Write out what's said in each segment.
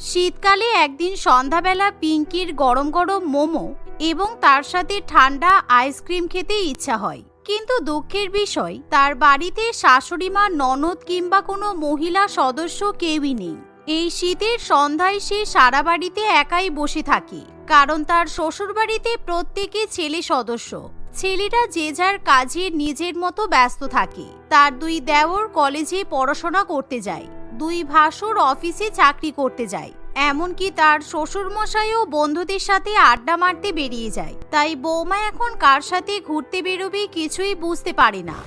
শীতকালে একদিন সন্ধ্যাবেলা পিঙ্কির গরম গরম মোমো এবং তার সাথে ঠান্ডা আইসক্রিম খেতে ইচ্ছা হয়। কিন্তু দুঃখের বিষয়, তার বাড়িতে শাশুড়িমা ননদ কিংবা কোনো মহিলা সদস্য কেউই নেই। এই শীতের সন্ধ্যায় সে সারা বাড়িতে একাই বসে থাকে, কারণ তার শ্বশুরবাড়িতে প্রত্যেকে ছেলে সদস্য। ছেলেরা যে যার কাজে নিজের মতো ব্যস্ত থাকে, তার দুই দেওর কলেজে পড়াশোনা করতে যায়। দুই ভাসুর অফিসে চাকরি করতে যায়। এমনকি তার শ্বশুরমশাইও বন্ধুদের সাথে আড্ডা মারতে বেরিয়ে যায়। তাই বৌমা এখন কার সাথে ঘুরতে বেরোবে কিছুই বুঝতে পারে না।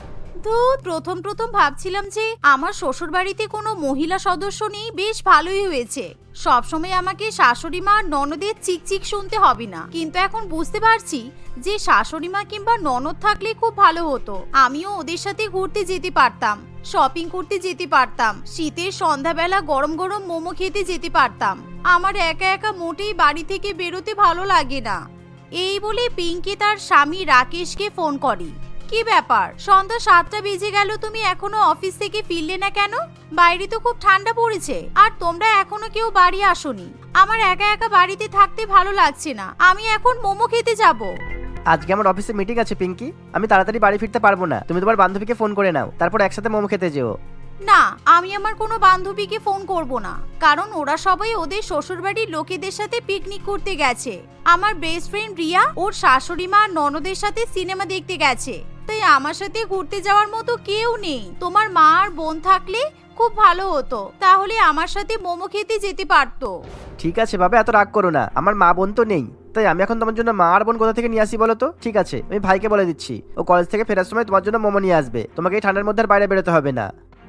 ধুত প্রথম প্রথম ভাবছিলাম যে আমার শ্বশুর বাড়িতে কোনো মহিলা সদস্য নেই, বেশ ভালোই হয়েছে। সবসময় আমাকে শাশুড়ি মা ননদের চিকচিক শুনতে হবে না। কিন্তু এখন বুঝতে পারছি যে শাশুড়ি মা কিংবা ননদ থাকলে খুব ভালো হতো। আমিও ওদের সাথে ঘুরতে যেতে পারতাম শপিং করতে যেতে পারতাম, শীতের সন্ধ্যাবেলা গরম গরম মোমো খেতে যেতে পারতাম। আমার একা একা মোটেই বাড়ি থেকে বেরোতে ভালো লাগে না। এই বলে পিঙ্কি তার স্বামী রাকেশকে ফোন করে। কি ব্যাপার? সন্ধ্যা সাতটা বেজে গেল তুমি এখনও অফিস থেকে ফিরলে না কেন? বাইরে তো খুব ঠান্ডা পড়েছে আর তোমরা এখনও কেউ বাড়ি আসোনি। আমার একা একা বাড়িতে থাকতে ভালো লাগছে না। আমি এখন মোমো খেতে যাব। আজকে আমার অফিসে মিটিং আছে পিঙ্কি। আমি তাড়াতাড়ি বাড়ি ফিরতে পারব না। তুমি তোমার বান্ধবীকে ফোন করে নাও। তারপর একসাথে মোমো খেতে যেও। না আমি আমার কোনো বান্ধবীকে ফোন করব না। কারণ ওরা সবাই ওদের শ্বশুরবাড়ির লোকেদের সাথে পিকনিক করতে গেছে। আমার বেস্ট ফ্রেন্ড রিয়া ওর শাশুড়ি মা ননদের সাথে সিনেমা দেখতে গেছে। তাই আমার সাথে ঘুরতে যাওয়ার মতো কেউ নেই। তোমার মা আর বোন থাকলে খুব ভালো হতো। তাহলে আমার সাথে মোমো খেতে যেতে পারতো। ঠিক আছে বাবা এত রাগ করো না। আমার মা বোন তো নেই। তাই আমি এখন তোমার জন্য মা আর বোন কোথা থেকে নিয়ে আসি বলো তো? ঠিক আছে আমি ভাইকে বলে দিচ্ছি। ও কলেজ থেকে ফেরার সময় তোমার জন্য মোমো নিয়ে আসবে। তোমাকে এই ঠান্ডার মধ্যে আর বাইরে বেরোতে হবে না।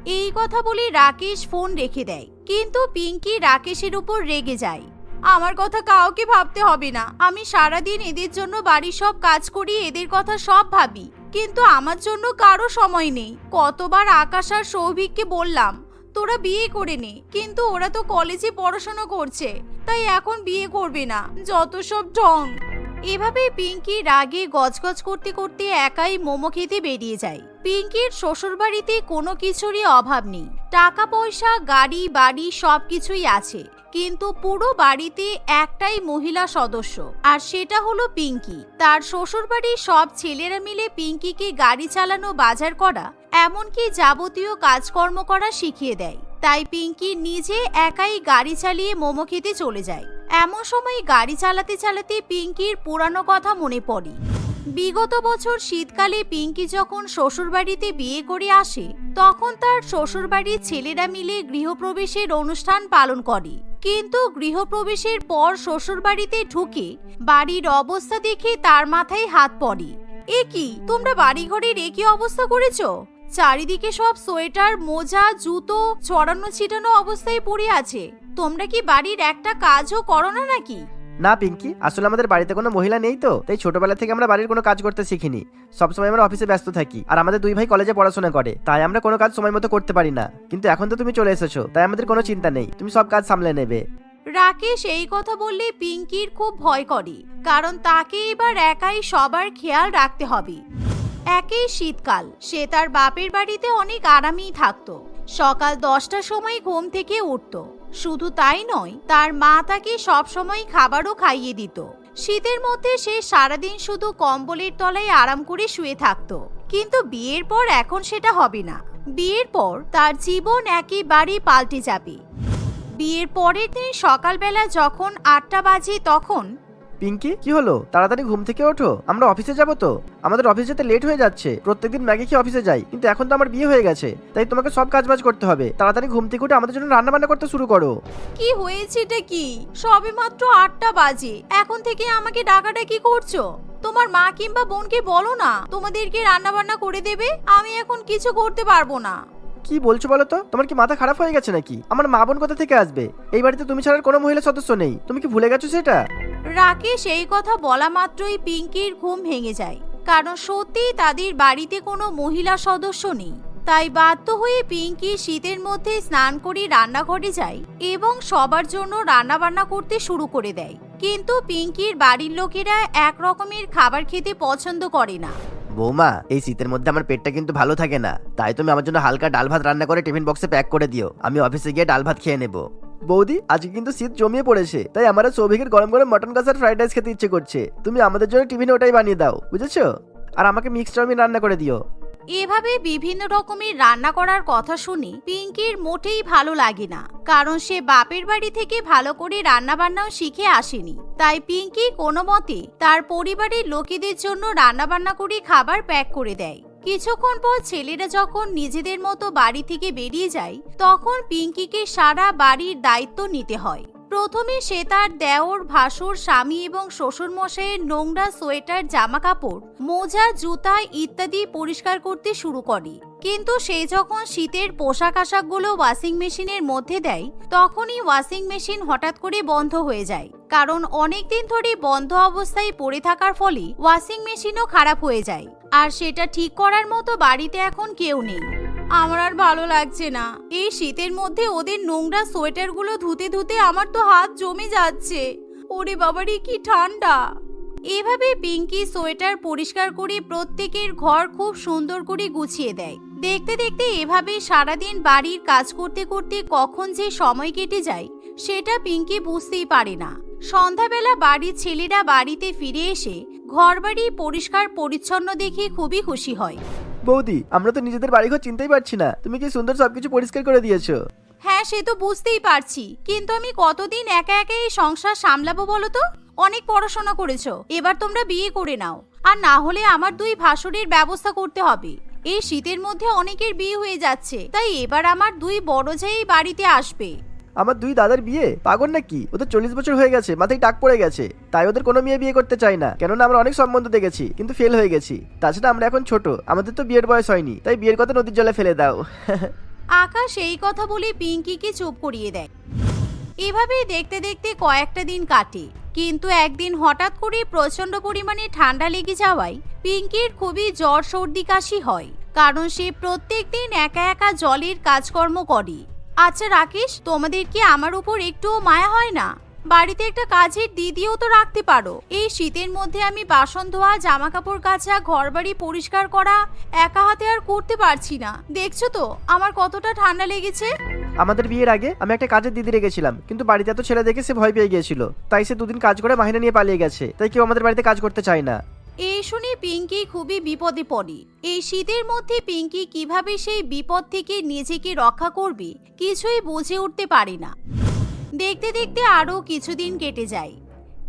এই কথা বলে রাকেশ ফোন রেখে দেয়। কিন্তু পিঙ্কি রাকেশের উপর রেগে যায়। আমার কথা কাউকে ভাবতে হবে না। আমি সারাদিন এদের জন্য বাড়ির সব কাজ করি এদের কথা সব ভাবি। কিন্তু আমার জন্য কারও সময় নেই। কতবার আকাশ আর সৌভিককে বললাম, তোরা বিয়ে করে নে। কিন্তু ওরা তো কলেজে পড়াশোনা করছে, তাই এখন বিয়ে করবে না। যত সব ঢং। এভাবে পিঙ্কি রাগে গজগজ করতে করতে একাই মোমো খেতে বেরিয়ে যায়। পিঙ্কির শ্বশুরবাড়িতে কোনো কিছুরই অভাব নেই। টাকা পয়সা গাড়ি বাড়ি সব কিছুই আছে। কিন্তু পুরো বাড়িতে একটাই মহিলা সদস্য, আর সেটা হলো পিঙ্কি। তার শ্বশুরবাড়ির সব ছেলেরা মিলে পিঙ্কিকে গাড়ি চালানো, বাজার করা, এমনকি যাবতীয় কাজকর্ম করা শিখিয়ে দেয়। তাই পিঙ্কি নিজে একাই গাড়ি চালিয়ে মোমো খেতে চলে যায়। এমন সময় গাড়ি চালাতে চালাতে পিঙ্কির পুরানো কথা মনে পড়ে। বিগত বছর শীতকালে পিঙ্কি যখন শ্বশুরবাড়িতে বিয়ে করে আসে, তখন তার শ্বশুরবাড়ির ছেলেরা মিলে গৃহপ্রবেশের অনুষ্ঠান পালন করে। কিন্তু গৃহপ্রবেশের পর শ্বশুরবাড়িতে ঢুকে বাড়ির অবস্থা দেখে তার মাথায় হাত পড়ে। এ কি, তোমরা বাড়িঘরের একই অবস্থা করেছ? চারিদিকে সব সোয়েটার, মোজা, জুতো ছড়ানো ছিটানো অবস্থায় পড়ে আছে। তোমরা কি বাড়ির একটা কাজও করো না নাকি? না, পিঙ্কি, আসলে আমাদের বাড়িতে কোনো মহিলা নেই তো, তাই ছোটবেলা থেকে আমরা বাড়ির কোনো কাজ করতে শিখিনি। সবসময় আমরা অফিসে ব্যস্ত থাকি, আর আমাদের দুই ভাই কলেজে পড়াশোনা করে, তাই আমরা কোনো কাজ সময় মতো করতে পারি না। কিন্তু এখন তো তুমি চলে এসেছ, তাই আমাদের কোনো চিন্তা নেই, তুমি সব কাজ সামলে নেবে। রাকেশ, এই কথা বললে পিঙ্কির খুব ভয় করে, কারণ তাকে এবার একাই সবার খেয়াল রাখতে হবে। একই শীতকাল, সে তার বাপের বাড়িতে অনেক আরামেই থাকতো, সকাল দশটার সময় ঘুম থেকে উঠত। শুধু তাই নয়, তার মা তাকে সবসময় খাবারও খাইয়ে দিত। শীতের মধ্যে সে সারাদিন শুধু কম্বলের তলায় আরাম করে শুয়ে থাকত। কিন্তু বিয়ের পর এখন সেটা হবে না। বিয়ের পর তার জীবন একেবারে পাল্টে যাবে। বিয়ের পরের দিন সকালবেলা যখন আটটা বাজে তখন পিঙ্কি, কি হলো? তাড়াতাড়ি ঘুম থেকে ওঠো। আমরা অফিসে যাব তো? আমাদের অফিস যেতে লেট হয়ে যাচ্ছে। প্রত্যেকদিন ম্যাগি খেয়ে অফিসে যাই। কিন্তু এখন তো আমার বিয়ে হয়ে গেছে। তাই তোমাকে সব কাজ বাজ করতে হবে। তাড়াতাড়ি ঘুম থেকে উঠে আমাদের জন্য রান্না বান্না করতে শুরু করো। কি হয়েছেটা কি? সবে মাত্র আটটা বাজে। এখন থেকে আমাকে ডাকাটা কি করছ? তোমার মা কিংবা বোনকে বলো না। তোমাদেরকে রান্না বান্না করে দেবে। আমি এখন কিছু করতে পারব না। কি বলছো বলো তো? তোমার কি মাথা খারাপ হয়ে গেছে নাকি? আমার মা বোন কোথা থেকে আসবে? এই বাড়িতে তুমি ছাড়া আর কোনো মহিলা সদস্য নেই। তুমি কি ভুলে গেছো সেটা? রাকেশ, এই কথা বলা মাত্রই পিঙ্কির ঘুম ভেঙে যায়। কারণ সত্যিই তাদের বাড়িতে কোনো মহিলা সদস্য নেই। তাই বাধ্য হয়ে পিঙ্কি শীতের মধ্যে স্নান করে রান্নাঘরে যায় এবং সবার জন্য রান্না বান্না করতে শুরু করে দেয়। কিন্তু পিঙ্কির বাড়ির লোকেরা এক রকমের খাবার খেতে পছন্দ করে না। বৌমা, এই শীতের মধ্যে আমার পেটটা কিন্তু ভালো থাকে না। তাই তুমি আমার জন্য হালকা ডাল ভাত রান্না করে টিফিন বক্সে প্যাক করে দিও। আমি অফিসে গিয়ে ডাল ভাত খেয়ে নেব। বৌদি, আজকে কিন্তু শীত জমিয়ে পড়েছে, তাই আমার সৌভিকের গরম গরম মটন কষার ফ্রাইড রাইস খেতে ইচ্ছে করছে। তুমি আমাদের জন্য টিফিনে ওটাই বানিয়ে দাও, বুঝেছ? আর আমাকে মিক্সড চাউমিন রান্না করে দিও। এভাবে বিভিন্ন রকমের রান্না করার কথা শুনে পিঙ্কির মোটেই ভালো লাগে না, কারণ সে বাপের বাড়ি থেকে ভালো করে রান্না বান্নাও শিখে আসেনি। তাই পিঙ্কি কোনো মতে তার পরিবারের লোকেদের জন্য রান্না বান্না করে খাবার প্যাক করে দেয়। কিছুক্ষণ পর ছেলেরা যখন নিজেদের মতো বাড়ি থেকে বেরিয়ে যায়, তখন পিঙ্কিকে সারা বাড়ির দায়িত্ব নিতে হয়। প্রথমে সে তার দেওর, ভাসুর, স্বামী এবং শ্বশুর মশাইয়ের নোংরা সোয়েটার জামা কাপড় মোজা, জুতা ইত্যাদি পরিষ্কার করতে শুরু করে। কিন্তু সে যখন শীতের পোশাক আশাকগুলো ওয়াশিং মেশিনের মধ্যে দেয়, তখনই ওয়াশিং মেশিন হঠাৎ করে বন্ধ হয়ে যায়। কারণ অনেকদিন ধরে বন্ধ অবস্থায় পড়ে থাকার ফলে ওয়াশিং মেশিনও খারাপ হয়ে যায়। আর সেটা ঠিক করার মতো বাড়িতে এখন কেউ নেই। আমার আর ভালো লাগছে না। এই শীতের মধ্যে ওদের নোংরা সোয়েটারগুলো ধুতে ধুতে আমার তো হাত জমে যাচ্ছে। ওরে বাবারে, কি ঠান্ডা। এভাবে পিঙ্কি সোয়েটার পরিষ্কার করে প্রত্যেকের ঘর খুব সুন্দর করে গুছিয়ে দেয়। দেখতে দেখতে এভাবে সারাদিন বাড়ির কাজ করতে করতে কখন যে সময় কেটে যায়, সেটা পিঙ্কি বুঝতেই পারে না। সন্ধ্যাবেলা বাড়ির ছেলেরা বাড়িতে ফিরে এসে ঘরবাড়ি পরিষ্কার পরিচ্ছন্ন দেখে খুবই খুশি হয়। বৌদি, আমরা তো নিজেদের বাড়িঘর চিনতেই পারছি না। তুমি কি সুন্দর সবকিছু পরিষ্কার করে দিয়েছ? হ্যাঁ সে তো বুঝতেই পারছি। কিন্তু আমি কতদিন একা একা এই সংসার সামলাবো বলো তো? অনেক পড়াশোনা করেছ, এবার তোমরা বিয়ে করে নাও। আর না হলে আমার দুই ভাসুরের ব্যবস্থা করতে হবে। এই শীতের মধ্যে অনেকের বিয়ে হয়ে যাচ্ছে, তাই এবার আমার দুই বড় যাই বাড়িতে আসবে। আমার দুই দাদার বিয়ে? পাগল নাকি? ওদের চল্লিশ বছর হয়ে গেছে, মাথায় টাক পড়ে গেছে। তাই ওদের কোনো মেয়ে বিয়ে করতে চাই না। কেননা আমরা অনেক সম্বন্ধ দেখেছি, কিন্তু ফেল হয়ে গেছি। তাছাড়া আমরা এখন ছোট, আমাদের তো বিয়ের বয়স হয়নি, তাই বিয়ের কথা নদীর জলে ফেলে দাও। আকাশ এই কথা বলে পিঙ্কিকে চুপ করিয়ে দেয়। এভাবেই দেখতে দেখতে কয়েকটা দিন কাটে, কিন্তু একদিন হঠাৎ করে প্রচণ্ড পরিমাণে ঠান্ডা লেগে যাওয়ায় পিঙ্কির খুবই জ্বর সর্দি কাশি হয়, কারণ সে প্রত্যেক দিন একা একা জলের কাজকর্ম করে। আচ্ছা রাকেশ, তোমাদের কি আমার উপর একটুও মায়া হয় না? বাড়িতে একটা কাজের দিদিও তো রাখতে পারো। এই শীতের মধ্যে আমি বাসন ধোয়া জামা কাপড় কাচা, ঘরবাড়ি পরিষ্কার করা একা হাতে আর করতে পারছি না। দেখছ তো, আমার কতটা ঠান্ডা লেগেছে। আমাদের বিয়ের আগে আমি একটা কাজের দিদি রেখেছিলাম, কিন্তু বাড়িতে এত ছেলে দেখে সে ভয় পেয়ে গিয়েছিল। তাই সে দুদিন কাজ করে মাহিনা নিয়ে পালিয়ে গেছে। তাই কেউ আমাদের বাড়িতে কাজ করতে চায় না। এই শুনে পিঙ্কি খুবই বিপদে পড়ে। এই শীতের মধ্যে পিঙ্কি কীভাবে সেই বিপদ থেকে নিজেকে রক্ষা করবে, কিছুই বুঝে উঠতে পারে না। দেখতে দেখতে আরও কিছুদিন কেটে যায়।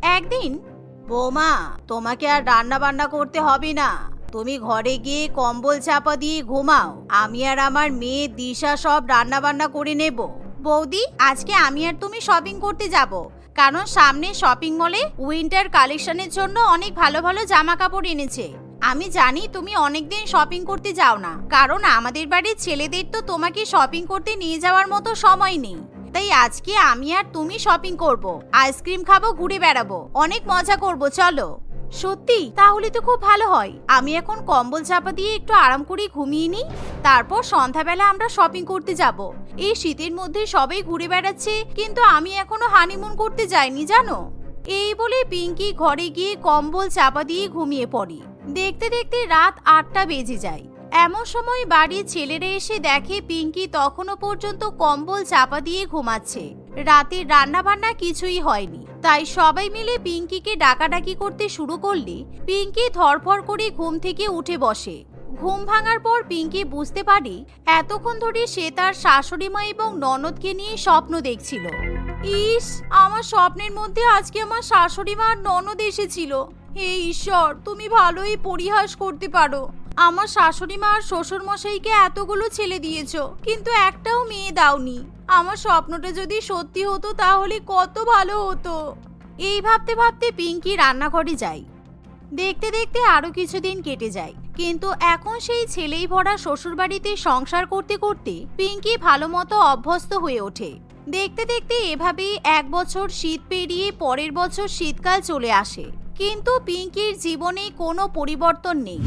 একদিন, বৌমা, তোমাকে আর রান্না বান্না করতে হবে না। তুমি ঘরে গিয়ে কম্বল চাপা দিয়ে ঘুমাও। আমি আর আমার মেয়ে দিশা সব রান্না বান্না করে নেব। বৌদি, আজকে আমি আর তুমি শপিং করতে যাব। কারণ সামনে শপিং মলে উইন্টার কালেকশনের জন্য অনেক ভালো ভালো জামা কাপড় এনেছে। আমি জানি তুমি অনেকদিন শপিং করতে যাও না, কারণ আমাদের বাড়ির ছেলেদের তো তোমাকে শপিং করতে নিয়ে যাওয়ার মতো সময় নেই। তাই আজকে আমি আর তুমি শপিং করব আইসক্রিম খাব, ঘুরে বেড়াবো, অনেক মজা করব, চলো। সত্যি? তাহলে তো খুব ভালো হয়। আমি এখন কম্বল চাপা দিয়ে একটু আরাম করে ঘুমিয়ে নিই। তারপর সন্ধ্যাবেলা আমরা শপিং করতে যাব। এই শীতের মধ্যে সবাই ঘুরে বেড়াচ্ছে, কিন্তু আমি এখনও হানিমুন করতে যাইনি, জানো? এই বলে পিঙ্কি ঘরে গিয়ে কম্বল চাপা দিয়ে ঘুমিয়ে পড়ি। দেখতে দেখতে রাত আটটা বেজে যায়। এমন সময় বাড়ির ছেলেরা এসে দেখে পিঙ্কি তখনও পর্যন্ত কম্বল চাপা দিয়ে ঘুমাচ্ছে। রাতের রান্না বান্না কিছুই হয়নি। তাই সবাই মিলে পিঙ্কিকে ডাকাডাকি করতে শুরু করলে পিঙ্কি ধরফর করে ঘুম থেকে উঠে বসে। ঘুম ভাঙার পর পিঙ্কি বুঝতে পারে এতক্ষণ ধরে সে তার শাশুড়ি মা এবং ননদকে নিয়ে স্বপ্ন দেখছিল। ইস, আমার স্বপ্নের মধ্যে আজকে আমার শাশুড়ি মা আর ননদ এসেছিল। হে ঈশ্বর, তুমি ভালোই পরিহাস করতে পারো। আমার শাশুড়ি মা আর শ্বশুর মশাইকে এতগুলো ছেলে দিয়েছ, কিন্তু একটাও মেয়ে দাওনি। আমার স্বপ্নটা যদি সত্যি হতো, তাহলে কত ভালো হতো। এই ভাবতে ভাবতে পিঙ্কি রান্নাঘরে যায়। দেখতে দেখতে আরও কিছুদিন কেটে যায়, কিন্তু এখন সেই ছেলেই ভরা শ্বশুরবাড়িতে সংসার করতে করতে পিঙ্কি ভালো মতো অভ্যস্ত হয়ে ওঠে। দেখতে দেখতে এভাবেই এক বছর শীত পেরিয়ে পরের বছর শীতকাল চলে আসে, কিন্তু পিঙ্কির জীবনে কোনো পরিবর্তন নেই।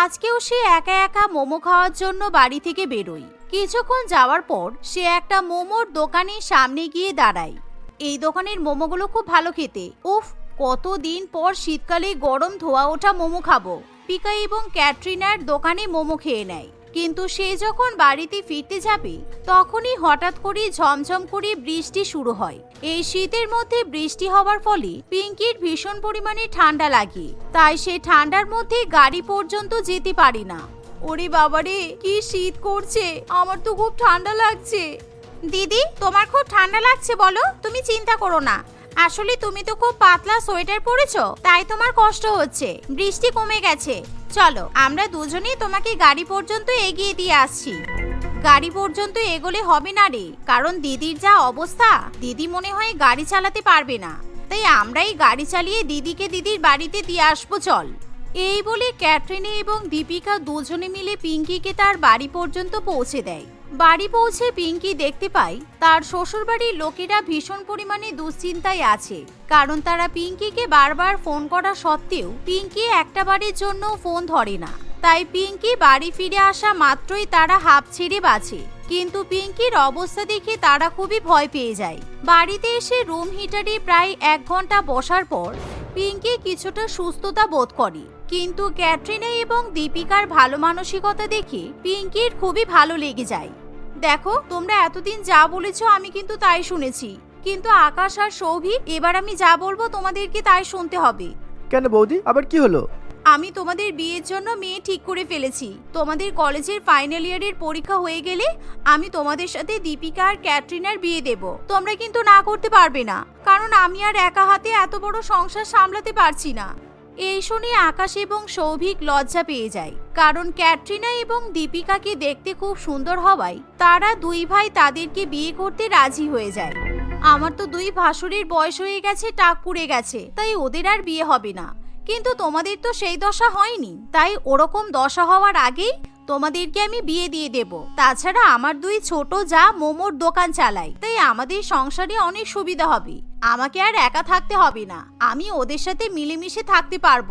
আজকেও সে একা একা মোমো খাওয়ার জন্য বাড়ি থেকে বেরোয়। কিছুক্ষণ যাওয়ার পর সে একটা মোমোর দোকানের সামনে গিয়ে দাঁড়ায়। এই দোকানের মোমোগুলো খুব ভালো খেতে। উফ, কতদিন পর শীতকালে গরম ধোয়া ওঠা মোমো খাব। পিকা এবং ক্যাটরিনার দোকানে মোমো খেয়ে নেয়। কিন্তু সে যখন বাড়িতে ফিরতে যাবে, তখনই হঠাৎ করে ঝমঝম করে বৃষ্টি শুরু হয়। এই শীতের মধ্যে বৃষ্টি হওয়ার ফলে পিঙ্কির ভীষণ পরিমাণে ঠান্ডা লাগে। তাই সে ঠান্ডার মধ্যে গাড়ি পর্যন্ত যেতে পারে না। ওরে বাবারে, কি শীত করছে! আমার তো খুব ঠান্ডা লাগছে। দিদি, তোমার খুব ঠান্ডা লাগছে বলো, তুমি চিন্তা করো না। আসলে তুমি তো খুব পাতলা সোয়েটার পরেছো, তাই তোমার কষ্ট হচ্ছে। বৃষ্টি কমে গেছে। চলো, আমরা দুজনেই তোমাকে গাড়ি পর্যন্ত এগিয়ে দিয়ে আসছি। গাড়ি পর্যন্ত এগোলে হবে না রে, কারণ দিদির যা অবস্থা, দিদি মনে হয় গাড়ি চালাতে পারবে না। তাই আমরাই গাড়ি চালিয়ে দিদিকে দিদির বাড়িতে দিয়ে আসব, চল। এই বলে ক্যাটরিনা এবং দীপিকা দুজনে মিলে পিঙ্কিকে তার বাড়ি পর্যন্ত পৌঁছে দেয়। বাড়ি পৌঁছে পিঙ্কি দেখতে পায় তার শ্বশুরবাড়ির লোকেরা ভীষণ পরিমাণে দুশ্চিন্তায় আছে। কারণ তারা পিঙ্কিকে বারবার ফোন করা সত্ত্বেও পিঙ্কি একটা বাড়ির জন্য ফোন ধরে না। তাই পিঙ্কি বাড়ি ফিরে আসা মাত্রই তারা হাঁপ ছেড়ে বাঁচে। কিন্তু পিঙ্কির অবস্থা দেখে তারা খুবই ভয় পেয়ে যায়। বাড়িতে এসে রুম হিটারে প্রায় এক ঘণ্টা বসার পর পিঙ্কি কিছুটা সুস্থতা বোধ করে। কিন্তু ক্যাটরিনা এবং দীপিকার ভালো মানসিকতা দেখে পিঙ্কির খুবই ভালো লেগে যায়। দেখো তোমরা এতদিন যা বলেছ আমি কিন্তু তাই শুনেছি। কিন্তু আকাশ আর সৌভিক এবার আমি যা বলব তোমাদেরকে তাই শুনতে হবে। কেন বৌদি? আবার কি হলো? আমি তোমাদের বিয়ের জন্য মেয়ে ঠিক করে ফেলেছি। তোমাদের কলেজের ফাইনাল ইয়ারের পরীক্ষা হয়ে গেলে আমি তোমাদের সাথে দীপিকা আর ক্যাটরিনার বিয়ে দেব। তোমরা কিন্তু না করতে পারবে না। কারণ আমি আর একা হাতে এত বড় সংসার সামলাতে পারছি না। এই শুনে আকাশ এবং সৌভিক লজ্জা পেয়ে যায়। কারণ ক্যাটরিনা এবং দীপিকাকে দেখতে খুব সুন্দর হওয়ায় তারা দুই ভাই তাদেরকে বিয়ে করতে রাজি হয়ে যায়। আমার তো দুই ভাসুরের বয়স হয়ে গেছে, টাক পুড়ে গেছে, তাই ওদের আর বিয়ে হবে না। কিন্তু তোমাদের তো সেই দশা হয়নি, তাই ওরকম দশা হওয়ার আগেই তোমাদেরকে আমি বিয়ে দিয়ে দেব। তাছাড়া আমার দুই ছোট যা মোমোর দোকান চালায় তাই আমাদের সংসারে অনেক সুবিধা হবে। আমাকে আর একা থাকতে হবে না। আমি ওদের সাথে মিলেমিশে থাকতে পারব।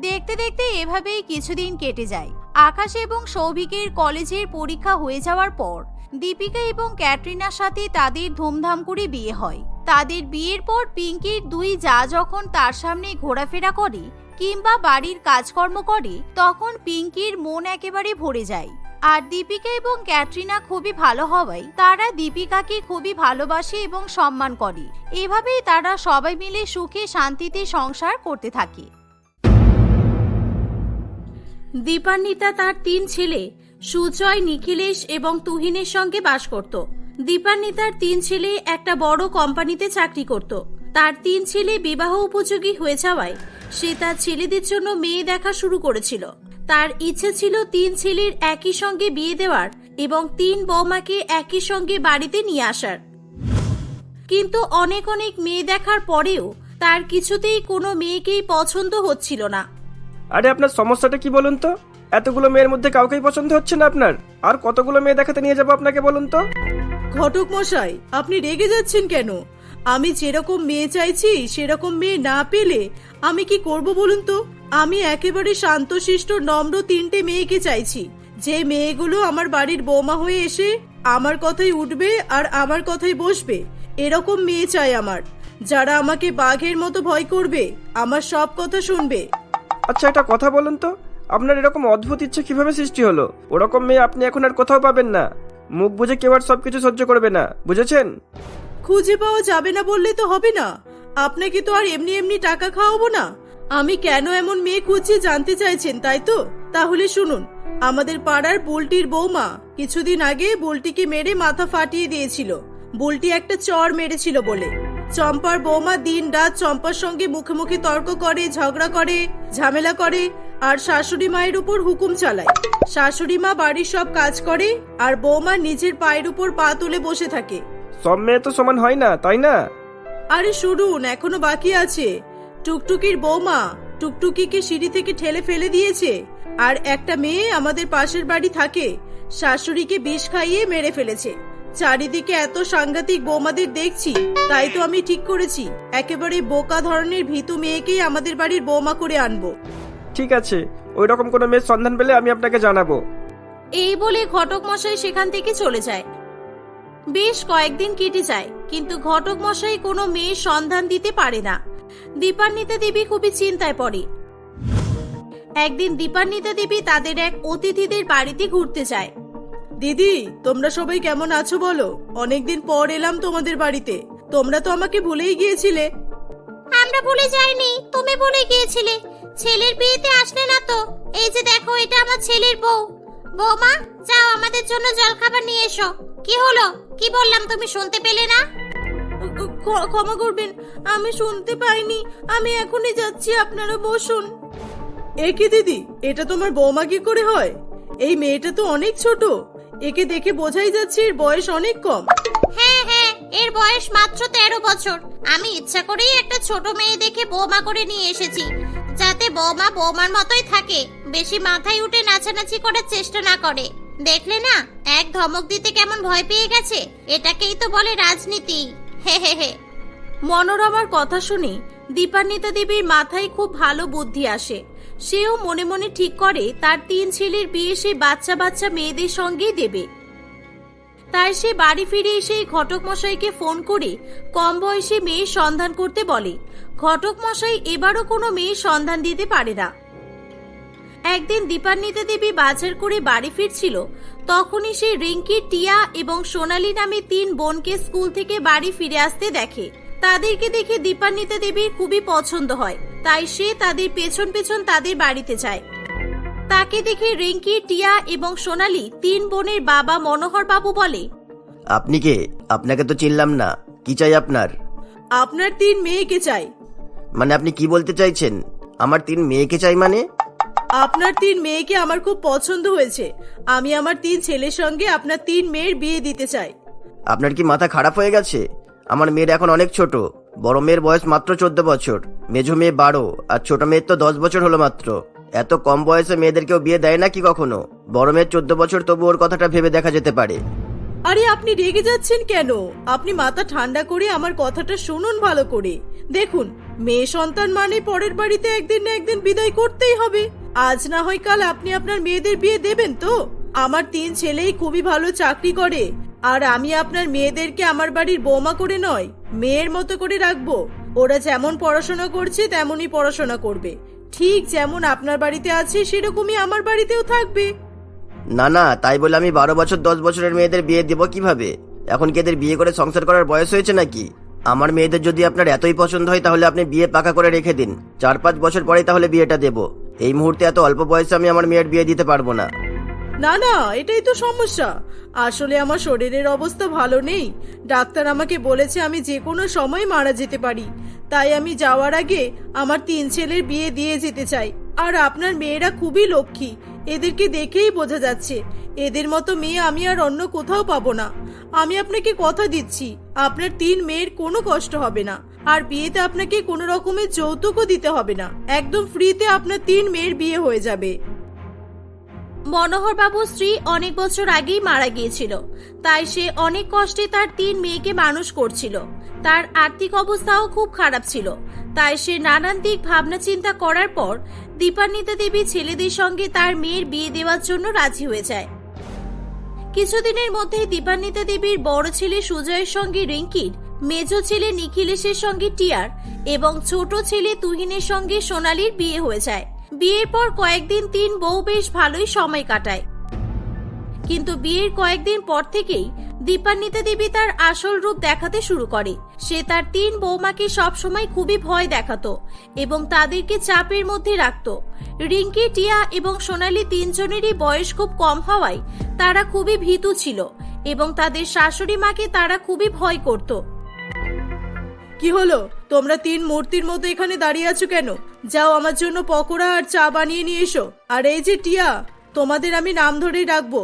দেখতে দেখতে এভাবেই কিছুদিন কেটে যায়। আকাশ এবং সৌভিকের কলেজের পরীক্ষা হয়ে যাওয়ার পর দীপিকা এবং ক্যাটরিনার সাথে তাদের ধুমধাম করে বিয়ে হয়। তাদের বিয়ের পর পিঙ্কির দুই যা যখন তার সামনে ঘোরাফেরা করে কিংবা বাড়ির কাজকর্ম করে, তখন পিঙ্কির মন একেবারে ভরে যায়। আর দীপিকা এবং ক্যাটরিনা খুবই ভালো হওয়ায় তারা দীপিকাকে খুবই ভালোবাসে এবং সম্মান করে। এভাবেই তারা সবাই মিলে সুখে শান্তিতে সংসার করতে থাকে। দীপান্বিতা তার তিন ছেলে, সুজয়, নিখিলেশ এবং তুহিনের সঙ্গে বাস করত। দীপান্বিতার তিন ছেলে একটা বড় কোম্পানিতে চাকরি করত। তার তিন ছেলে বিবাহ উপযোগী হয়ে যাওয়ায় সে তার ছেলেদের জন্য মেয়ে দেখা শুরু করেছিল। তার ইচ্ছে ছিল তিন ছেলের একই সঙ্গে বিয়ে দেওয়ার এবং তিন বৌমাকে একই সঙ্গে বাড়িতে নিয়ে আসার। কিন্তু অনেক অনেক মেয়ে দেখার পরেও তার কিছুতেই কোনো মেয়েকেই পছন্দ হচ্ছিল না। আরে আপনার সমস্যাটা কি বলুন তো? এতগুলো মেয়ের মধ্যে কাউকেই পছন্দ হচ্ছে না আপনার? আর কতগুলো মেয়ে দেখাতে নিয়ে যাব আপনাকে বলুন তো? ঘটক মশাই আপনি রেগে যাচ্ছেন কেন? আমি যেরকম মেয়ে চাইছি, সেরকম মেয়ে না পেলে আমি কি করব বলুন তো? আমি একেবারে শান্তশিষ্ট, নম্র তিনটে মেয়েকে চাইছি। যে মেয়েগুলো আমার বাড়ির বৌমা হয়ে এসে আমার কথাই উঠবে আর আমার কথাই বসবে, এরকম মেয়ে চাই আমার। যারা আমাকে বাঘের মতো ভয় করবে, আমার সব কথা শুনবে। আচ্ছা একটা কথা বলুন তো। আপনার এরকম অদ্ভুত ইচ্ছে কীভাবে সৃষ্টি হলো? ওরকম মেয়ে আপনি এখন আর কোথাও পাবেন না। মুখ বুঝে কেউ আর সবকিছু সহ্য করবে না, বুঝেছেন? খুঁজে পাওয়া যাবে না বললে তো হবে না। আপনাকে তো আর এমনি এমনি টাকা খাওয়াবো না। আমি কেন এমন মেয়ে খুঁজছি জানতে চাইছেন, তাই তো? তাহলে শুনুন, আমাদের পাড়ার বুলটির বৌমা কিছুদিন আগে বুলটিকে মেরে মাথা ফাটিয়ে দিয়েছিল। বুলটি একটা চর মেরেছিল বলে। চম্পার বৌমা দিন রাত চম্পার সঙ্গে মুখে মুখে তর্ক করে, ঝগড়া করে, ঝামেলা করে, আর শাশুড়ি মায়ের উপর হুকুম চালায়। শাশুড়ি মা বাড়ির সব কাজ করে, আর বৌমা নিজের পায়ের উপর পা তুলে বসে থাকে। সব মেয়ে তো সমান হয় না তাই না? আরে শুনুন এখনও বাকি আছে। টুকটুকির বৌমা টুকটুকিকে সিঁড়ি থেকে ঠেলে ফেলে দিয়েছে। আর একটা মেয়ে আমাদের পাশের বাড়ি থাকে শাশুড়িকে বিষ খাইয়ে মেরে ফেলেছে। চারিদিকে এত সাংঘাতিক বৌমাদের দেখছি তাই তো আমি ঠিক করেছি। একেবারে বোকা ধরনের ভীতু মেয়েকেই আমাদের বাড়ির বৌমা করে আনব। ঠিক আছে ওই রকম কোনো মেয়ের সন্ধান পেলে আমি আপনাকে জানাব। এই বলে ঘটক মশাই সেখান থেকে চলে যায়। বেশ কয়েকদিন কেটে যায় কিন্তু ঘটক মশাই কোনো মেয়ের সন্ধান দিতে পারে না। দীপান্বিতা দেবী খুবই চিন্তায় পড়ে। একদিন দীপান্বিতা দেবী তাদের এক অতিথিদের বাড়িতে ঘুরতে যায়। দিদি তোমরা সবাই কেমন আছো বলো? অনেকদিন পর এলাম তোমাদের বাড়িতে। তোমরা তো আমাকে ভুলেই গিয়েছিলে। আমরা ভুলে যাইনি তুমি ভুলে গিয়েছিলে। ছেলের বিয়েতে আসলে না তো? এই যে দেখো এটা আমার ছেলের বউ। বৌমা যাও আমাদের জন্য জলখাবার নিয়ে এসো। কি হলো? কি বললাম তুমি শুনতে পেলে না? ক্ষমা করবেন আমি শুনতে পাইনি। আমি এখনই যাচ্ছি আপনারা বসুন। এ কি দিদি? এটা তোমার বৌমা কি করে হয়? এই মেয়েটা তো অনেক ছোট। একে দেখে বোঝাই যাচ্ছে এর বয়স অনেক কম। হ্যাঁ হ্যাঁ এর বয়স মাত্র তেরো বছর। আমি ইচ্ছা করেই একটা ছোট মেয়ে দেখে বৌমা করে নিয়ে এসেছি। যাতে বৌমা বৌমার মতোই থাকে। বেশি মাথায় উঠে নাচানাচি করার চেষ্টা না করে। দেখলে না, এক ধমক দিতে কেমন ভয় পেয়ে গেছে? এটাকেই তো বলে রাজনীতি। হে হে হে। মনোরমার কথা শুনে দীপান্বিতা দেবীর মাথায় খুব ভালো বুদ্ধি আসে। সেও মনে মনে ঠিক করে, তার তিন ছেলের বিয়ে সে বাচ্চা বাচ্চা মেয়েদের সঙ্গেই দেবে। তাই সে বাড়ি ফিরে এসে ঘটক মশাইকে ফোন করে কম বয়সী মেয়ের সন্ধান করতে বলে। ঘটক মশাই এবারও কোনো মেয়ের সন্ধান দিতে পারে না। একদিন দীপান্বিতা দেবী বাজার করে বাড়ি ফিরছিল তখনই সে রিঙ্কি টিয়া এবং সোনালী নামে তিন বোনকে স্কুল থেকে বাড়ি ফিরে আসতে দেখে। তাদেরকে দেখে দীপান্বিতা দেবীর খুবই পছন্দ হয় তাই সে তাদের পেছন পেছন তাদের বাড়িতে যায়। তাকে দেখে রিঙ্কি টিয়া এবং সোনালী তিন বোনের বাবা মনোহর বাবু বলে আপনি কে? আপনাকে তো চিনলাম না। কি চাই আপনার? আপনার তিন মেয়েকে চাই। মানে আপনি কি বলতে চাইছেন? আমার তিন মেয়েকে চাই মানে? আপনার তিন মেয়েকে আমার খুব পছন্দ হয়েছে। আমি আমার তিন ছেলের সঙ্গে আপনার তিন মেয়ের বিয়ে দিতে চাই। আপনার কি মাথা খারাপ হয়ে গেছে? আমার মেয়ের এখন অনেক ছোট। বড় মেয়ের বয়স মাত্র চোদ্দ বছর। মেঝো মেয়ে বারো আর ছোট মেয়ের তো দশ বছর হলো মাত্র। এত কম বয়সে মেয়েদের কেউ বিয়ে দেয় না কি কখনো? বড় মেয়ের চোদ্দ বছর তবু ওর কথাটা ভেবে দেখা যেতে পারে। আরে আপনি রেগে যাচ্ছেন কেন? আপনি মাথা ঠান্ডা করে আমার কথাটা শুনুন ভালো করে। দেখুন মেয়ে সন্তান মানে পরের বাড়িতে একদিন না একদিন বিদায় করতেই হবে। আজ না হয় কাল আপনি আপনার মেয়েদের বিয়ে দেবেন তো। আমার তিন ছেলেই খুবই ভালো চাকরি করে। আর আমি আপনার মেয়েদেরকে আমার বাড়ির বৌমা করে নয়, মেয়ের মতো করে রাখব। ওরা যেমন পড়াশোনা করছে, তেমনই পড়াশোনা করবে। ঠিক যেমন আপনার বাড়িতে আছে, সেরকমই আমার বাড়িতেও থাকবে। না না, তাই বলে আমি বারো বছর, দশ বছরের মেয়েদের বিয়ে দেবো কীভাবে? এখন কি এদের বিয়ে করে সংসার করার বয়স হয়েছে নাকি? আমার মেয়েদের যদি আপনার এতই পছন্দ হয়, তাহলে আপনি বিয়ে পাকা করে রেখে দিন। চার পাঁচ বছর পরেই তাহলে বিয়েটা দেবো। এই মুহূর্তে এত অল্প বয়সে আমি আমার মেয়ের বিয়ে দিতে পারব না। না না, এটাই তো সমস্যা। আসলে আমার শরীরের অবস্থা ভালো নেই। ডাক্তার আমাকে বলেছে আমি যে কোনো সময় মারা যেতে পারি। তাই আমি যাওয়ার আগে আমার তিন ছেলের বিয়ে দিয়ে যেতে চাই। আর আপনার মেয়েরা খুবই লক্ষ্মী। এদেরকে দেখেই বোঝা যাচ্ছে, এদের মতো মেয়ে আমি আর অন্য কোথাও পাবো না। আমি আপনাকে কথা দিচ্ছি, আপনার তিন মেয়ের কোনো কষ্ট হবে না। আর বিয়েতে আপনাকে কোনো রকমের যৌতুকও দিতে হবে না। একদম ফ্রিতে আপনার তিন মেয়ের বিয়ে হয়ে যাবে। মনোহর বাবুর স্ত্রী অনেক বছর আগেই মারা গিয়েছিল। তাই সে অনেক কষ্টে তার তিন মেয়েকে মানুষ করছিল। তার আর্থিক অবস্থাও খুব খারাপ ছিল। তাই সে নানান দিক ভাবনা চিন্তা করার পর দীপান্বিতা দেবী ছেলেদের সঙ্গে তার মেয়ের বিয়ে দেওয়ার জন্য রাজি হয়ে যায়। কিছুদিনের মধ্যেই দীপান্বিতা দেবীর বড় ছেলে সুজয়ের সঙ্গে রিঙ্কির, মেজ ছেলে নিখিলেশের সঙ্গে টিয়ার এবং ছোট ছেলে তুহিনের সঙ্গে সোনালির বিয়ে হয়ে যায়। বিয়ের পর কয়েকদিন তিন বউ বেশ ভালোই সময় কাটায়। কিন্তু বিয়ের কয়েকদিন পর থেকেই দীপান্বিতা দেবী তার আসল রূপ দেখাতে শুরু করে। সে তার তিন বৌমাকে সবসময় খুবই ভয় দেখাতো এবং তাদেরকে চাপের মধ্যে রাখত। রিঙ্কি, টিয়া এবং সোনালি তিনজনেরই বয়স খুব কম হওয়ায় তারা খুবই ভীতু ছিল এবং তাদের শাশুড়ি মাকে তারা খুবই ভয় করত। কি হলো? তোমরা তিন মূর্তির মতো এখানে দাঁড়িয়ে আছো কেন? যাও আমার জন্য পকোড়া আর চা বানিয়ে নিয়ে এসো। আর এই যে টিয়া, তোমাদের আমি নাম ধরেই রাখব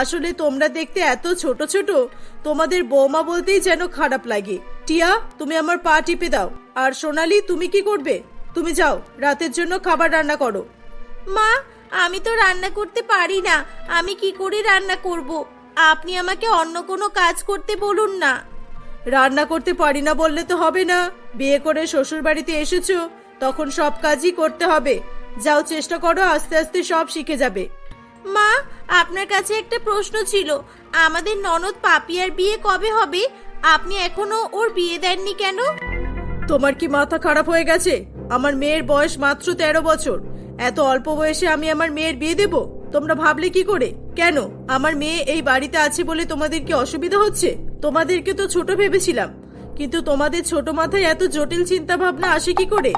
আসলে তোমরা দেখতে এত ছোট ছোট তোমাদের বৌমা বলতেই যেন খারাপ লাগে। টিয়া তুমি আমার পা টিপে দাও। আর সোনালি তুমি কি করবে? তুমি যাও রাতের জন্য খাবার রান্না করো। মা আমি তো রান্না করতে পারি না। আমি কি করে রান্না করব? আপনি আমাকে অন্য কোনো কাজ করতে বলুন না। রান্না করতে পারি না বললে তো হবে না। বিয়ে করে শ্বশুর বাড়িতে এসেছ তখন সব কাজই করতে হবে। যাও চেষ্টা করো আস্তে আস্তে সব শিখে যাবে। মা, আপনার কাছে একটা প্রশ্ন ছিল। আমাদের ননদ পাপিয়ার বিয়ে কবে হবে? আপনি এখনও ওর বিয়ে দেননি কেন? তোমার কি মাথা খারাপ হয়ে গেছে? আমার মেয়ের বয়স মাত্র তেরো বছর। এত অল্প বয়সে আমি আমার মেয়ের বিয়ে দেব? তোমরা ভাবলে কি করে? কেন? আমার মেয়ে এই বাড়িতে আছে বলে তোমাদের কি অসুবিধা হচ্ছে? তোমাদেরকে তো ছোট ভেবেছিলাম। কিন্তু তোমাদের ছোট মাথায় এত জটিল চিন্তা ভাবনা আসে কি করে?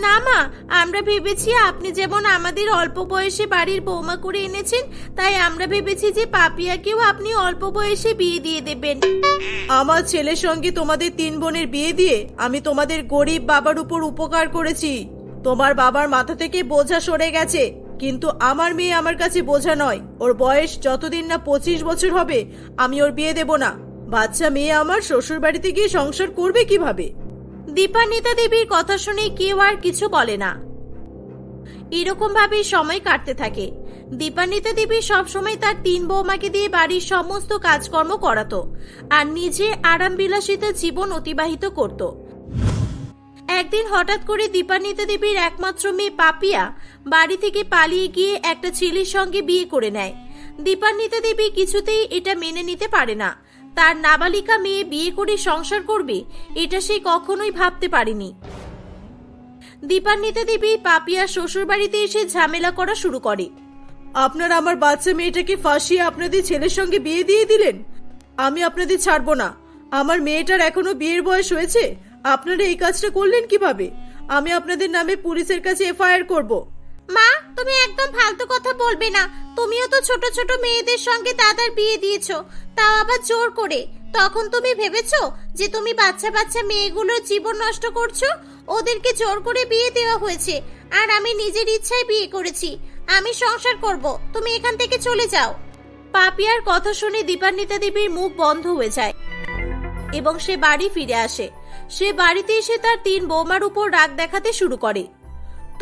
না, মা, আমরা ভেবেছি আপনি যেমন আমাদের অল্প বয়সে বাড়ির বৌমা করে এনেছেন, তাই আমরা ভেবেছি যে পাপিয়াকেও আপনি অল্প বয়সে বিয়ে দিয়ে দেবেন। আমার ছেলের সঙ্গে তোমাদের তিন বোনের বিয়ে দিয়ে আমি তোমাদের গরিব বাবার উপর উপকার করেছি। তোমার বাবার মাথা থেকে বোঝা সরে গেছে, কিন্তু আমার মেয়ে আমার কাছে বোঝা নয়। ওর বয়স যতদিন না পঁচিশ বছর হবে, আমি ওর বিয়ে দেব না। বাচ্চা মেয়ে আমার শ্বশুর বাড়িতে গিয়ে সংসার করবে কীভাবে? দীপান্বিতা দেবীর কথা শুনে কেউ আর কিছু বলে না। এরকম ভাবে সময় কাটতে থাকে। দীপান্বিতা দেবী সবসময় তার তিন বৌমাকে দিয়ে বাড়ির সমস্ত কাজকর্ম করাতো আর নিজে আরাম বিলাসিত জীবন অতিবাহিত করত। একদিন হঠাৎ করে দীপান্বিতা দেবীর একমাত্র মেয়ে পাপিয়া বাড়ি থেকে পালিয়ে গিয়ে একটা ছেলের সঙ্গে বিয়ে করে নেয়। দীপান্বিতা দেবী কিছুতেই এটা মেনে নিতে পারে না। তার নাবালিকা মেয়ে বিয়ে করে সংসার করবে, এটা সে কখনোই ভাবতে পারেনি। দীপান্বিতা দেবী পাপিয়ার শ্বশুর বাড়িতে এসে ঝামেলা করা শুরু করে। আপনারা আমার বাচ্চা মেয়েটাকে ফাঁসিয়ে আপনাদের ছেলের সঙ্গে বিয়ে দিয়ে দিলেন? আমি আপনাদের ছাড়বো না। আমার মেয়েটার এখনও বিয়ের বয়স হয়েছে। আপনারা এই কাজটা করলেন কীভাবে? আমি আপনাদের নামে পুলিশের কাছে এফআইআর করব। মা, তুমি একদম ফালতু কথা বলবে না। তুমিও তো ছোট ছোট মেয়েদের সঙ্গে দাদার বিয়ে দিয়েছ। তাও আবার জোর করে। তখন তুমি ভেবেছো যে তুমি বাচ্চা বাচ্চা মেয়েগুলোর জীবন নষ্ট করছ? ওদেরকে জোর করে বিয়ে দেওয়া হয়েছে। আর আমি নিজের ইচ্ছায় বিয়ে করেছি। আমি সংসার করব। তুমি এখান থেকে চলে যাও। পাপিয়ার কথা শুনে দীপান্বিতা দেবীর মুখ বন্ধ হয়ে যায় এবং সে বাড়ি ফিরে আসে। সে বাড়িতে এসে তার তিন বৌমার উপর রাগ দেখাতে শুরু করে।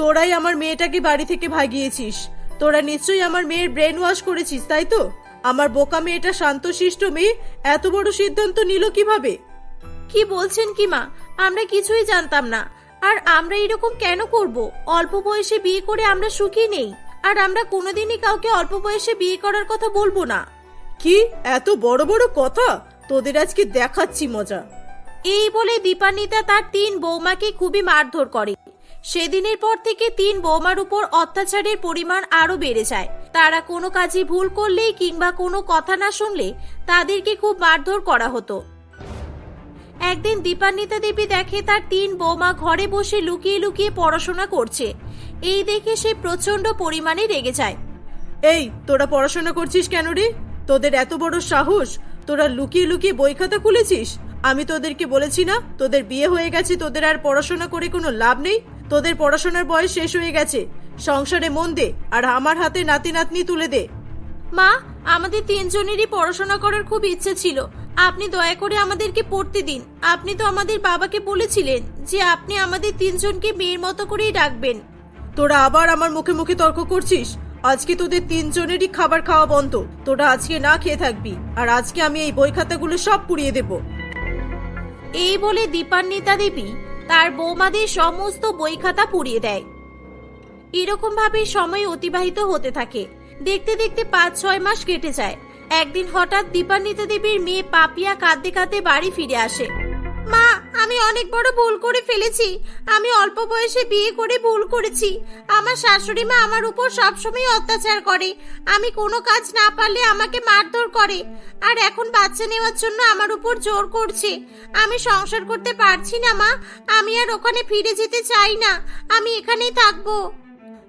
তোরাই আমার মেয়েটাকে বাড়ি থেকে ভাগিয়েছিস। তোরা নিশ্চয়ই আমার মেয়ের ব্রেন ওয়াশ করেছিস তাই তো? আমার বোকা মেয়েটা শান্তশিষ্ট মেয়ে এত বড় সিদ্ধান্ত নিল কীভাবে? কি বলছেন কি মা? আমরা কিছুই জানতাম না। আর আমরা এরকম কেন করব? অল্প বয়সে বিয়ে করে আমরা সুখী নেই। আর আমরা কোনোদিনই কাউকে অল্প বয়সে বিয়ে করার কথা বলব না। কি? এত বড় বড় কথা? তোদের আজকে দেখাচ্ছি মজা। এই বলে দীপান্বিতা তার তিন বৌমাকে খুবই মারধর করে। সেদিনের পর থেকে তিন বৌমার উপর অত্যাচারের পরিমাণ আরও বেড়ে যায়। তারা কোনো কাজে ভুল করলেই কিংবা কোনো কথা না শুনলে তাদেরকে খুব মারধর করা হতো। একদিন দীপান্বিতা দেবী দেখে তার তিন বৌমা ঘরে বসে লুকিয়ে লুকিয়ে পড়াশোনা করছে। এই দেখে সে প্রচণ্ড পরিমাণে রেগে যায়। এই, তোরা পড়াশোনা করছিস কেন রে? তোদের এত বড় সাহস? তোরা লুকিয়ে লুকিয়ে বই খাতা খুলেছিস? আমি তোদেরকে বলেছি না, তোদের বিয়ে হয়ে গেছে, তোদের আর পড়াশোনা করে কোনো লাভ নেই? তোদের পড়াশোনার বয়স শেষ হয়ে গেছে। সংসারে মন দে আর আমার হাতে নাতি নাতনি তুলে দে। মা আমাদের তিনজনেরই পড়াশোনা করার খুব ইচ্ছে ছিল। আপনি দয়া করে আমাদেরকে পড়তে দিন। আপনি তো আমাদের বাবাকে বলেছিলেন যে আপনি আমাদের তিনজনকে মেয়ের মতো করেই ডাকবেন। তোরা আবার আমার মুখে মুখে তর্ক করছিস? আজকে তোদের তিনজনেরই খাবার খাওয়া বন্ধ। তোরা আজকে না খেয়ে থাকবি। আর আজকে আমি এই বই খাতাগুলো সব পুড়িয়ে দেবো। এই বলে দীপান্বিতা দেবী তার বৌমাদের সমস্ত বই খাতা পুড়িয়ে দেয়। এরকম ভাবে সময় অতিবাহিত হতে থাকে। দেখতে দেখতে পাঁচ, ছয় মাস কেটে যায়। একদিন হঠাৎ দীপান্বিতা দেবীর মেয়ে পাপিয়া কাঁদতে কাঁদতে বাড়ি ফিরে আসে। মা, আমি অনেক বড় ভুল করে ফেলেছি। আমি অল্প বয়সে বিয়ে করে ভুল করেছি। আমার শাশুড়ি মা আমার উপর সবসময় অত্যাচার করে। আমি কোনো কাজ না পারলে আমাকে মারধর করে। আর এখন বাচ্চা নেওয়ার জন্য আমার উপর জোর করছে। আমি সংসার করতে পারছি না মা। আমি আর ওখানে ফিরে যেতে চাই না। আমি এখানেই থাকব।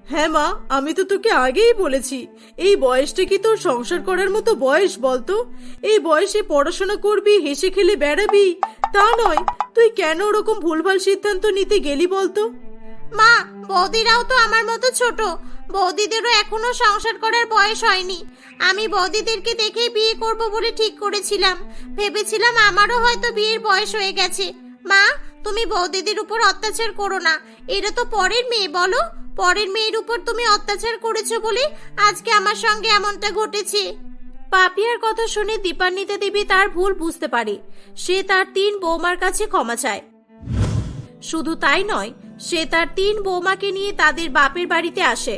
হ্যাঁ মা, আমি তো তোকে আগেই বলেছি। এই বয়সটা কি তোর সংসার করার মতো বয়স বলতো? এই বয়সে পড়াশোনা করবি, হেসে খেলে বেড়াবি, তা নয়। তুই কেন ওরকম ভুলভাল সিদ্ধান্ত নিতে গেলি বলতো? মা, বৌদিরাও তো আমার মতো ছোট। বৌদিদেরও এখনও সংসার করার বয়স হয়নি। আমি বৌদিদেরকে দেখেই বিয়ে করব বলে ঠিক করেছিলাম। ভেবেছিলাম আমারও হয়তো বিয়ের বয়স হয়ে গেছে। মা তুমি বৌদিদির উপর অত্যাচার করো না। এটা তো পরের মেয়ে, বলো? পরের মেয়ের উপর তুমি অত্যাচার করেছ বলে আজকে আমার সঙ্গে এমনটা ঘটেছে। পাপিয়ার কথা শুনে দীপান্বিতা দেবী তার ভুল বুঝতে পারে। সে তার তিন বৌমার কাছে ক্ষমা চায়। শুধু তাই নয়, সে তার তিন বৌমাকে নিয়ে তাদের বাপের বাড়িতে আসে।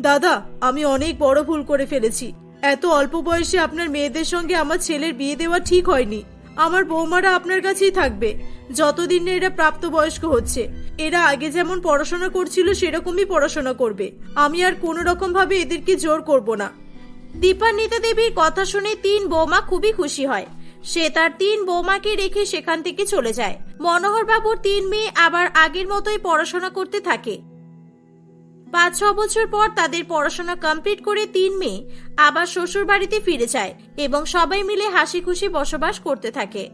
দাদা, আমি অনেক বড় ভুল করে ফেলেছি। এত অল্প বয়সে আপনার মেয়েদের সঙ্গে আমার ছেলের বিয়ে দেওয়া ঠিক হয়নি। আমার বৌমারা আপনার কাছেই থাকবে। যতদিন না এরা প্রাপ্তবয়স্ক হচ্ছে। এরা আগে যেমন পড়াশোনা করছিল, সেরকমই পড়াশোনা করবে। আমি আর কোনো রকম ভাবে এদেরকে জোর করব না। দীপান্বিতা দেবীর কথা শুনে তিন বৌমা খুবই খুশি হয়। সে তার তিন বৌমাকে রেখে সেখান থেকে চলে যায়। মনোহর বাবুর তিন মেয়ে আবার আগের মতোই পড়াশোনা করতে থাকে। পাঁচ, ছ বছর পর তাদের পড়াশোনা কমপ্লিট করে তিন মেয়ে আবার শ্বশুর বাড়িতে ফিরে যায় এবং সবাই মিলে হাসি খুশি বসবাস করতে থাকে।